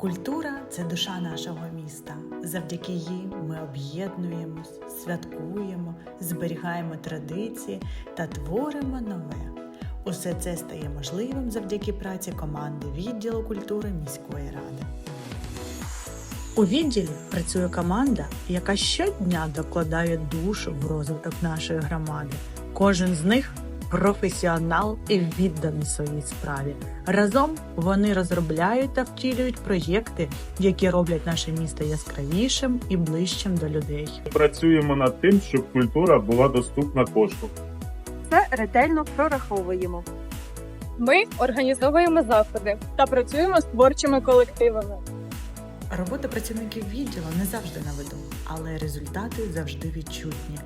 Культура це душа нашого міста. Завдяки їй ми об'єднуємось, святкуємо, зберігаємо традиції та творимо нове. Усе це стає можливим завдяки праці команди відділу культури міської ради. У відділі працює команда, яка щодня докладає душу в розвиток нашої громади. Кожен з них професіонал і відданий своїй справі. Разом вони розробляють та втілюють проєкти, які роблять наше місто яскравішим і ближчим до людей. Працюємо над тим, щоб культура була доступна кожному. Це ретельно прораховуємо. Ми організовуємо заходи та працюємо з творчими колективами. Робота працівників відділу не завжди на виду, але результати завжди відчутні.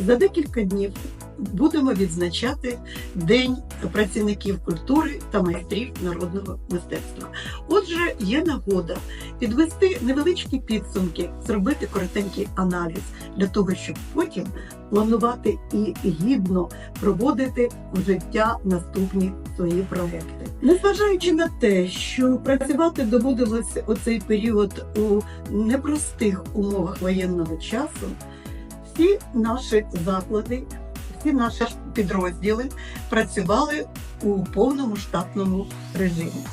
За декілька днів будемо відзначати День працівників культури та майстрів народного мистецтва. Отже, є нагода підвести невеличкі підсумки, зробити коротенький аналіз для того, щоб потім планувати і гідно проводити в життя наступні свої проекти. Незважаючи на те, що працювати доводилося у цей період у непростих умовах воєнного часу, всі наші заклади, всі наші підрозділи працювали у повному штатному режимі.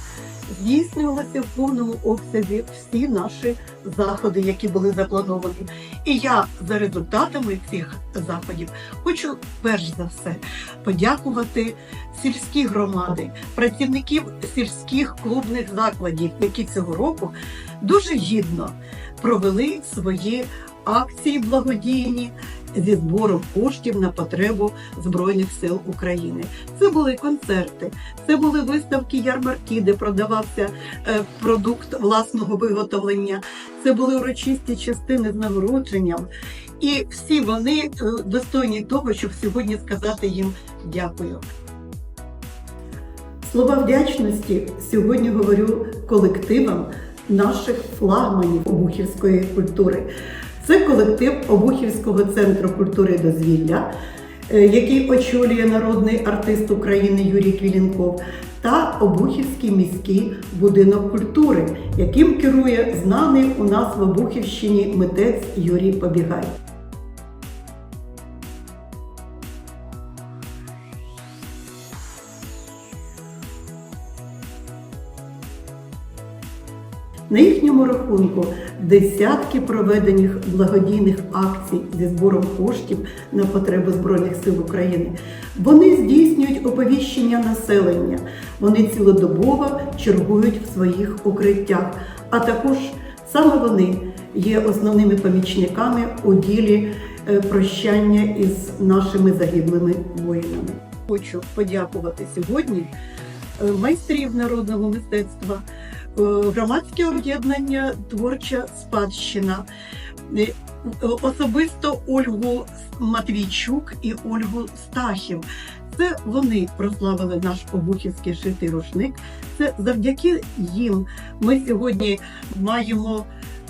Здійснювалися в повному обсязі всі наші заходи, які були заплановані. І я за результатами цих заходів хочу перш за все подякувати сільські громади, працівників сільських клубних закладів, які цього року дуже гідно провели свої акції благодійні зі збором коштів на потребу Збройних сил України. Це були концерти, це були виставки ярмарки, де продавався е, продукт власного виготовлення. Це були урочисті частини з нагородженням. І всі вони е, достойні того, щоб сьогодні сказати їм дякую. Слова вдячності сьогодні говорю колективам наших флагманів обухівської культури. Це колектив Обухівського центру культури і дозвілля, е, який очолює народний артист України Юрій Квілінков, та Обухівський міський будинок культури, яким керує знаний у нас в Обухівщині митець Юрій Побігай. На їхньому рахунку десятки проведених благодійних акцій зі збором коштів на потреби Збройних сил України. Вони здійснюють оповіщення населення. Вони цілодобово чергують в своїх укриттях, а також саме вони є основними помічниками у ділі е, прощання із нашими загиблими воїнами. Хочу подякувати сьогодні е, майстрів народного мистецтва. Е, громадське об'єднання Творча спадщина, е, особисто Ольгу Матвійчук і Ольгу Стахів. Це вони прославили наш обухівський шитий рушник. Це завдяки їм ми сьогодні маємо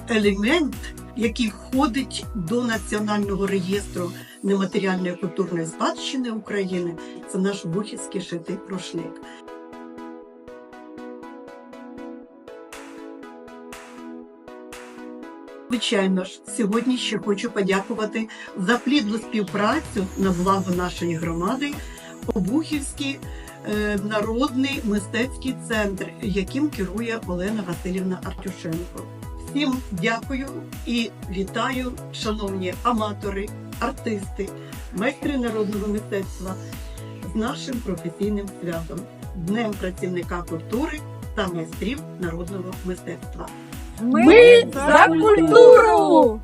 елемент, який входить до національного реєстру нематеріальної культурної спадщини України. Це наш обухівський шитий рушник. Звичайно ж, сьогодні ще хочу подякувати за плідну співпрацю на благо нашої громади Обухівський е, народний мистецький центр, яким керує Олена Васильівна Артюшенко. Всім дякую і вітаю, шановні аматори, артисти, майстри народного мистецтва з нашим професійним святом Днем працівника культури та майстрів народного мистецтва. Ми за культуру!